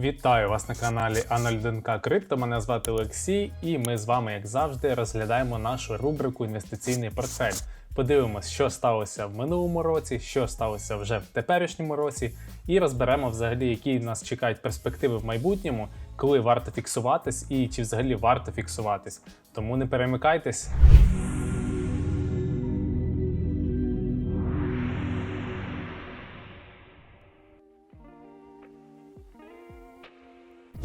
Вітаю вас на каналі Анальденка Крипто. Мене звати Олексій, і ми з вами, як завжди, розглядаємо нашу рубрику Інвестиційний портфель. Подивимось, що сталося в минулому році, що сталося вже в теперішньому році, і розберемо взагалі, які нас чекають перспективи в майбутньому, коли варто фіксуватись і чи взагалі варто фіксуватись. Тому не перемикайтесь.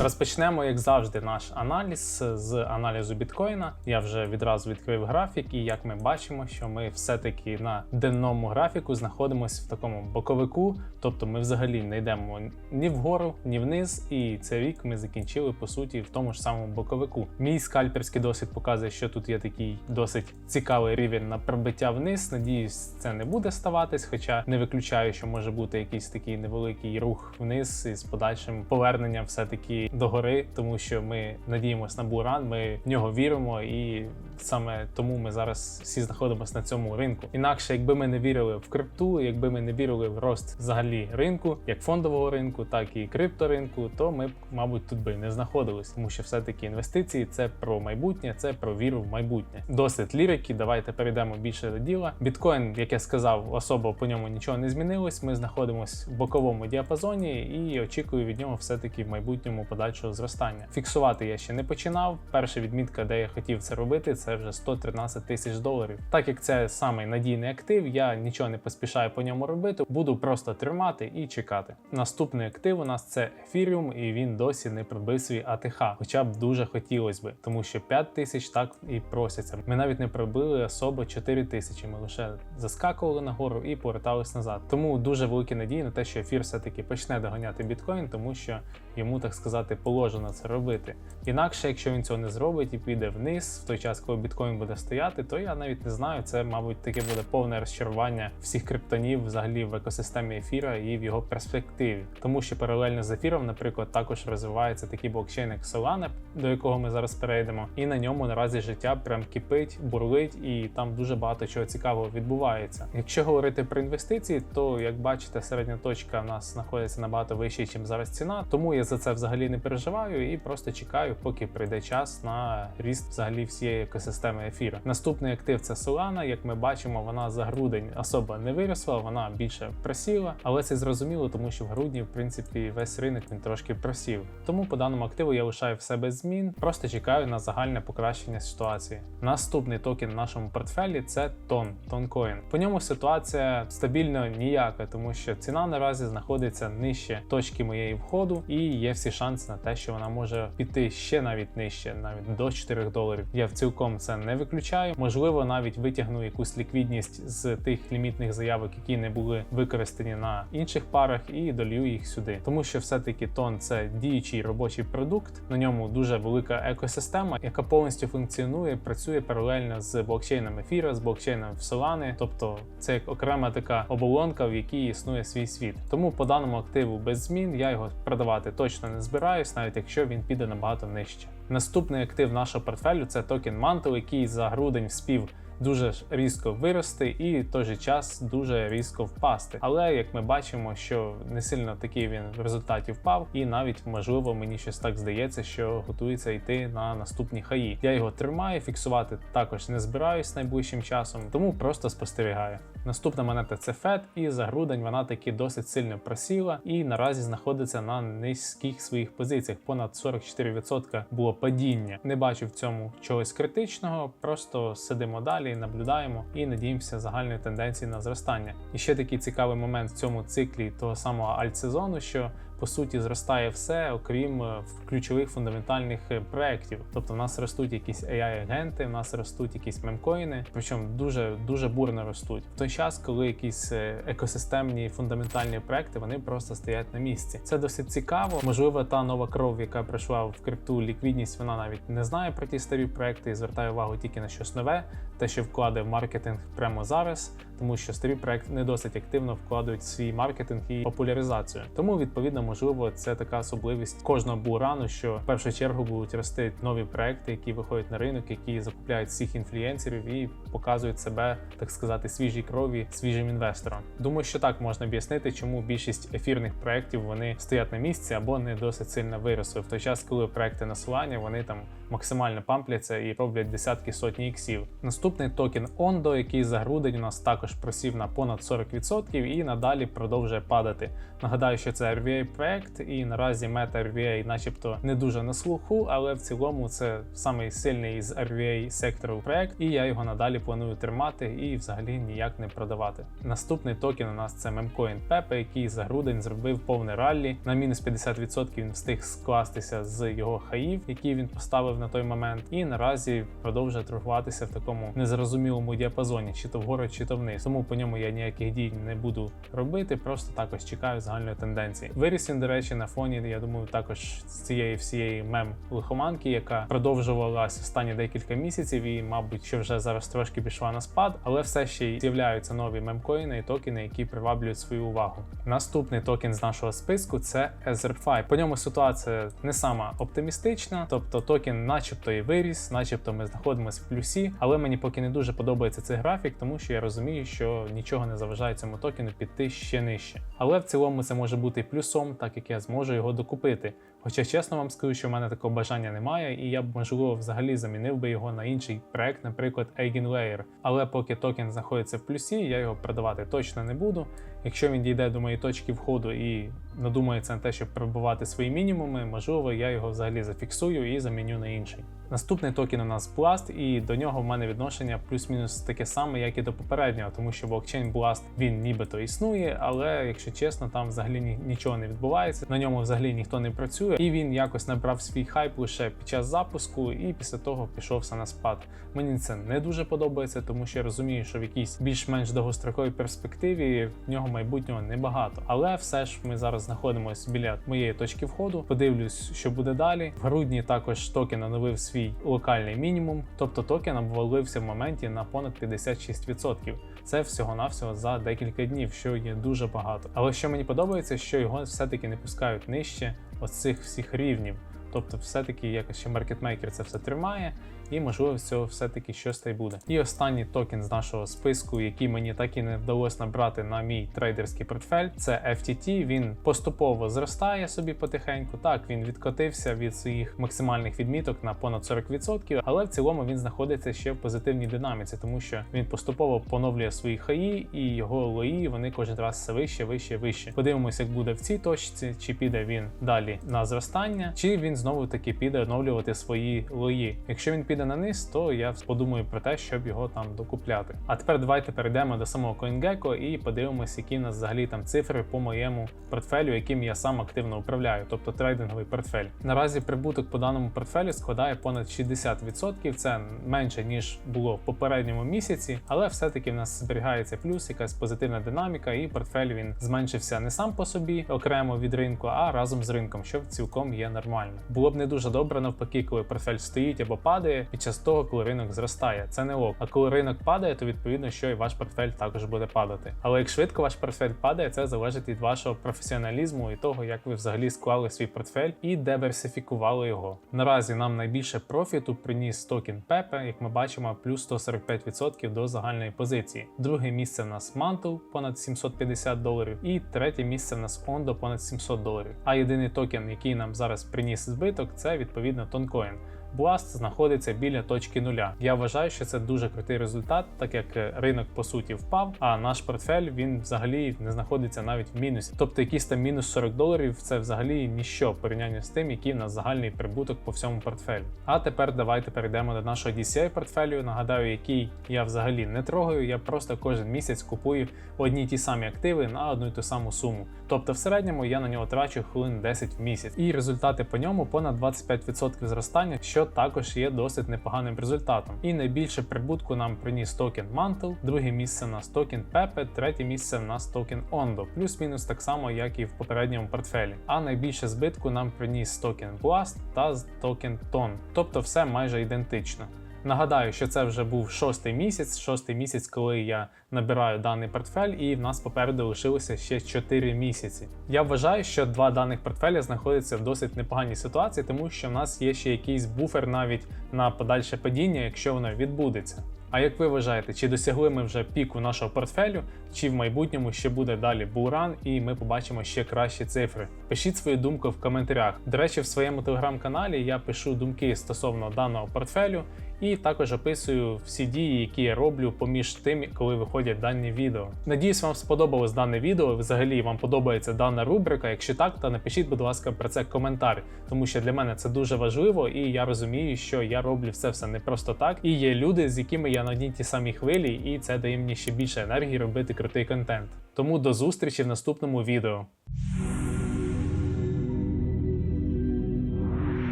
Розпочнемо, як завжди, наш аналіз з аналізу біткоїна. Я вже відразу відкрив графік, і як ми бачимо, що ми все-таки на денному графіку знаходимося в такому боковику, тобто ми взагалі не йдемо ні вгору, ні вниз. І цей рік ми закінчили по суті в тому ж самому боковику. Мій скальперський досвід показує, що тут є такий досить цікавий рівень на пробиття вниз. Надіюсь, це не буде ставатись, хоча не виключаю, що може бути якийсь такий невеликий рух вниз із подальшим поверненням все-таки до гори, тому що ми надіємося на буран, ми в нього віримо, і саме тому ми зараз всі знаходимося на цьому ринку. Інакше, якби ми не вірили в крипту, якби ми не вірили в рост взагалі ринку, як фондового ринку, так і крипторинку, то ми б, мабуть, тут би і не знаходились, тому що все-таки інвестиції це про майбутнє, це про віру в майбутнє. Досить лірики. Давайте перейдемо більше до діла. Біткоін, як я сказав, особо по ньому нічого не змінилось. Ми знаходимося в боковому діапазоні і очікую від нього все-таки в майбутньому подальшого зростання. Фіксувати я ще не починав. Перша відмітка, де я хотів це робити, це вже 113 тисяч доларів. Так як це самий надійний актив, я нічого не поспішаю по ньому робити, буду просто тримати і чекати. Наступний актив у нас це Ethereum, і він досі не пробив свій АТХ, хоча б дуже хотілося би, тому що 5 тисяч так і просяться. Ми навіть не пробили особо 4 тисячі. Ми лише заскакували нагору і повертались назад. Тому дуже великі надії на те, що ефір все-таки почне доганяти біткоін, тому що йому так сказати положено це робити. Інакше, якщо він цього не зробить і піде вниз, в той час, коли біткоін буде стояти, то я навіть не знаю. Це, мабуть, таке буде повне розчарування всіх криптонів взагалі в екосистемі ефіра і в його перспективі. Тому що паралельно з ефіром, наприклад, також розвивається такий блокчейн, як Solana, до якого ми зараз перейдемо, і на ньому наразі життя прям кипить, бурлить, і там дуже багато чого цікавого відбувається. Якщо говорити про інвестиції, то як бачите, середня точка в нас знаходиться набагато вище, ніж зараз ціна. Тому я за це взагалі не переживаю і просто чекаю, поки прийде час на ріст взагалі всієї екосистеми ефіра. Наступний актив це Solana. Як ми бачимо, вона за грудень особо не виросла, вона більше просіла, але це зрозуміло, тому що в грудні, в принципі, весь ринок він трошки просів. Тому по даному активу я лишаю все без змін, просто чекаю на загальне покращення ситуації. Наступний токен в нашому портфелі це тон, тонкоін. По ньому ситуація стабільно ніяка, тому що ціна наразі знаходиться нижче точки моєї входу, і є всі шанси на те, що вона може піти ще навіть нижче, навіть до 4 доларів. Я в цілком це не виключаю. Можливо, навіть витягну якусь ліквідність з тих лімітних заявок, які не були використані на інших парах, і долью їх сюди. Тому що все-таки тон це діючий робочий продукт. На ньому дуже велика екосистема, яка повністю функціонує, працює паралельно з блокчейном ефіра, з блокчейном в Solana. Тобто це як окрема така оболонка, в якій існує свій світ. Тому по даному активу без змін я його продавати точно не збираюсь, навіть якщо він піде набагато нижче. Наступний актив нашого портфелю це токен Mantle, який за грудень вспів дуже різко вирости і в той же час дуже різко впасти. Але як ми бачимо, що не сильно такий він в результаті впав, і навіть можливо мені щось так здається, що готується йти на наступні хаї. Я його тримаю, фіксувати також не збираюсь найближчим часом, тому просто спостерігаю. Наступна монета це FED, і за грудень вона таки досить сильно просіла і наразі знаходиться на низьких своїх позиціях. Понад 44% було падіння. Не бачу в цьому чогось критичного, просто сидимо далі, наблюдаємо і надіємося загальної тенденції на зростання. І ще такий цікавий момент в цьому циклі того самого альтсезону, що по суті зростає все, окрім е, ключових фундаментальних е, проєктів. Тобто в нас ростуть якісь AI-агенти, в нас ростуть якісь мемкоїни, причому дуже дуже бурно ростуть. В той час, коли якісь е, екосистемні фундаментальні проекти, вони просто стоять на місці. Це досить цікаво. Можливо, та нова кров, яка прийшла в крипту ліквідність, вона навіть не знає про ті старі проекти і звертає увагу тільки на щось нове, те, що вкладе в маркетинг прямо зараз. Тому що старі проекти не досить активно вкладають свій маркетинг і популяризацію. Тому відповідно, можливо, це така особливість кожного бурану, що в першу чергу будуть рости нові проекти, які виходять на ринок, які закупляють всіх інфлюєнсерів і показують себе, так сказати, свіжій крові свіжим інвесторам. Думаю, що так можна об'яснити, чому більшість ефірних проєктів вони стоять на місці або не досить сильно виросли. В той час, коли проекти насилання, вони там максимально пампляться і роблять десятки сотні іксів. Наступний токен Ondo, який за грудень у нас також просів на понад 40% і надалі продовжує падати. Нагадаю, що це RVA проект, і наразі мета RVA, начебто, не дуже на слуху, але в цілому це самий сильний з RVA сектору проект, і я його надалі планую тримати і взагалі ніяк не продавати. Наступний токен у нас це Memcoin Pepe, який за грудень зробив повне раллі. На мінус 50% він встиг скластися з його хаїв, які він поставив на той момент, і наразі продовжує торгуватися в такому незрозумілому діапазоні, чи то вгору, чи то вниз. Тому по ньому я ніяких дій не буду робити, просто також чекаю загальної тенденції. Виріс він, до речі, на фоні, я думаю, також з цієї всієї мем лихоманки, яка продовжувалась останні декілька місяців, і, мабуть, що вже зараз трошки пішла на спад, але все ще з'являються нові мемкоїни і токени, які приваблюють свою увагу. Наступний токен з нашого списку це EtherFi. По ньому ситуація не сама оптимістична, тобто токен, начебто, і виріс, начебто ми знаходимося в плюсі, але мені поки не дуже подобається цей графік, тому що я розумію, що нічого не заважає цьому токену піти ще нижче. Але в цілому це може бути плюсом, так як я зможу його докупити. Хоча чесно вам скажу, що в мене такого бажання немає, і я б можливо взагалі замінив би його на інший проект, наприклад, Eigenlayer. Але поки токен знаходиться в плюсі, я його продавати точно не буду. Якщо він дійде до моєї точки входу і надумається на те, щоб пробувати свої мінімуми, можливо, я його взагалі зафіксую і заміню на інший. Наступний токен у нас Blast, і до нього в мене відношення плюс-мінус таке саме, як і до попереднього, тому що блокчейн Blast він нібито існує, але якщо чесно, там взагалі нічого не відбувається. На ньому взагалі ніхто не працює, і він якось набрав свій хайп лише під час запуску, і після того пішовся на спад. Мені це не дуже подобається, тому що я розумію, що в якійсь більш-менш довгостроковій перспективі в нього майбутнього небагато. Але все ж ми зараз знаходимося біля моєї точки входу. Подивлюсь, що буде далі. В грудні також токен оновив свій локальний мінімум, тобто токен обвалився в моменті на понад 56%. Це всього-навсього за декілька днів, що є дуже багато. Але що мені подобається, що його все-таки не пускають нижче оцих всіх рівнів. Тобто, все-таки якось ще маркетмейкер це все тримає, і можливо з цього все-таки щось та й буде. І останній токен з нашого списку, який мені так і не вдалося набрати на мій трейдерський портфель, це FTT. Він поступово зростає собі потихеньку. Так, він відкотився від своїх максимальних відміток на понад 40%, але в цілому він знаходиться ще в позитивній динаміці, тому що він поступово поновлює свої хаї, і його лої вони кожен раз все вище, вище, вище. Подивимося, як буде в цій точці, чи піде він далі на зростання, чи він знову таки піде оновлювати свої лої. Якщо він піде на низ, то я подумаю про те, щоб його там докупляти. А тепер давайте перейдемо до самого CoinGecko і подивимося, які в нас взагалі там цифри по моєму портфелю, яким я сам активно управляю, тобто трейдинговий портфель. Наразі прибуток по даному портфелю складає понад 60%. Це менше ніж було в попередньому місяці, але все-таки в нас зберігається плюс, якась позитивна динаміка, і портфель він зменшився не сам по собі окремо від ринку, а разом з ринком, що цілком є нормально. Було б не дуже добре навпаки, коли портфель стоїть або падає під час того, коли ринок зростає. Це не ок. А коли ринок падає, то відповідно, що і ваш портфель також буде падати. Але як швидко ваш портфель падає, це залежить від вашого професіоналізму і того, як ви взагалі склали свій портфель і диверсифікували його. Наразі нам найбільше профіту приніс токен Pepe, як ми бачимо, плюс 145% до загальної позиції. Друге місце в нас Mantle понад 750 доларів, і третє місце в нас Ondo понад 700 доларів. А єдиний токен, який нам зараз приніс збиток, це відповідно Toncoin. Blast знаходиться біля точки нуля. Я вважаю, що це дуже крутий результат, так як е, ринок по суті впав, а наш портфель він взагалі не знаходиться навіть в мінусі. Тобто якийсь там мінус 40 доларів це взагалі ніщо порівнянні з тим, який в нас загальний прибуток по всьому портфелю. А тепер давайте перейдемо до нашого DCI портфелю. Нагадаю, який я взагалі не трогаю. Я просто кожен місяць купую одні ті самі активи на одну й ту саму суму. Тобто, в середньому я на нього трачу хвилин 10 в місяць, і результати по ньому понад 25% зростання, що також є досить непоганим результатом. І найбільше прибутку нам приніс токен Mantle, друге місце на токен Pepe, третє місце в нас токен Ondo, плюс-мінус так само, як і в попередньому портфелі. А найбільше збитку нам приніс токен Blast та токен Ton, тобто все майже ідентично. Нагадаю, що це вже був шостий місяць, шостий місяць, коли я набираю даний портфель, і в нас попереду лишилося ще 4 місяці. Я вважаю, що два даних портфеля знаходяться в досить непоганій ситуації, тому що в нас є ще якийсь буфер навіть на подальше падіння, якщо воно відбудеться. А як ви вважаєте, чи досягли ми вже піку нашого портфелю, чи в майбутньому ще буде далі булран, і ми побачимо ще кращі цифри? Пишіть свою думку в коментарях. До речі, в своєму телеграм-каналі я пишу думки стосовно даного портфелю і також описую всі дії, які я роблю поміж тим, коли виходять дані відео. Надіюсь, вам сподобалось дане відео. Взагалі вам подобається дана рубрика. Якщо так, то напишіть, будь ласка, про це коментар, тому що для мене це дуже важливо, і я розумію, що я роблю все все не просто так. І є люди, з якими я на одній ті самій хвилі, і це дає мені ще більше енергії робити крутий контент. Тому до зустрічі в наступному відео.